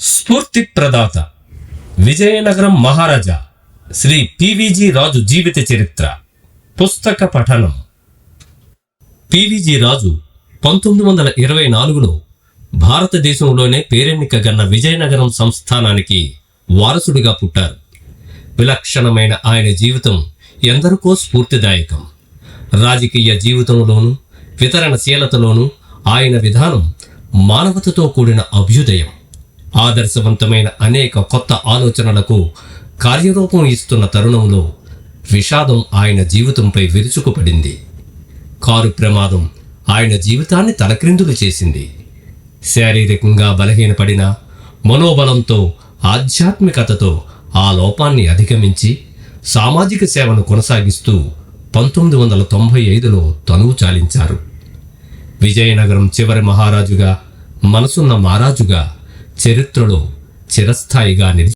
స్ఫూర్తి ప్రదాత విజయనగరం మహారాజా శ్రీ పివిజి రాజు జీవిత చరిత్ర. పుస్తక పఠనం. పివిజి రాజు పంతొమ్మిది వందల ఇరవై నాలుగులో భారతదేశంలోనే పేరెన్నికగన్న విజయనగరం సంస్థానానికి వారసుడిగా పుట్టారు. విలక్షణమైన ఆయన జీవితం ఎందరికో స్ఫూర్తిదాయకం. రాజకీయ జీవితంలోనూ వితరణశీలతలోనూ ఆయన విధానం మానవతతో కూడిన అభ్యుదయం. ఆదర్శవంతమైన అనేక కొత్త ఆలోచనలకు కార్యరూపం ఇస్తున్న తరుణంలో విషాదం ఆయన జీవితంపై విరుచుకుపడింది. కారు ప్రమాదం ఆయన జీవితాన్ని తలక్రిందులు చేసింది. శారీరకంగా బలహీనపడిన మనోబలంతో ఆధ్యాత్మికతతో ఆ లోపాన్ని అధిగమించి సామాజిక సేవను కొనసాగిస్తూ పంతొమ్మిది వందల తొంభై ఐదులో తనువు చాలించారు. విజయనగరం చివరి మహారాజుగా మనసున్న మహారాజుగా చరిత్రలో చిరస్థాయిగా నిలిచి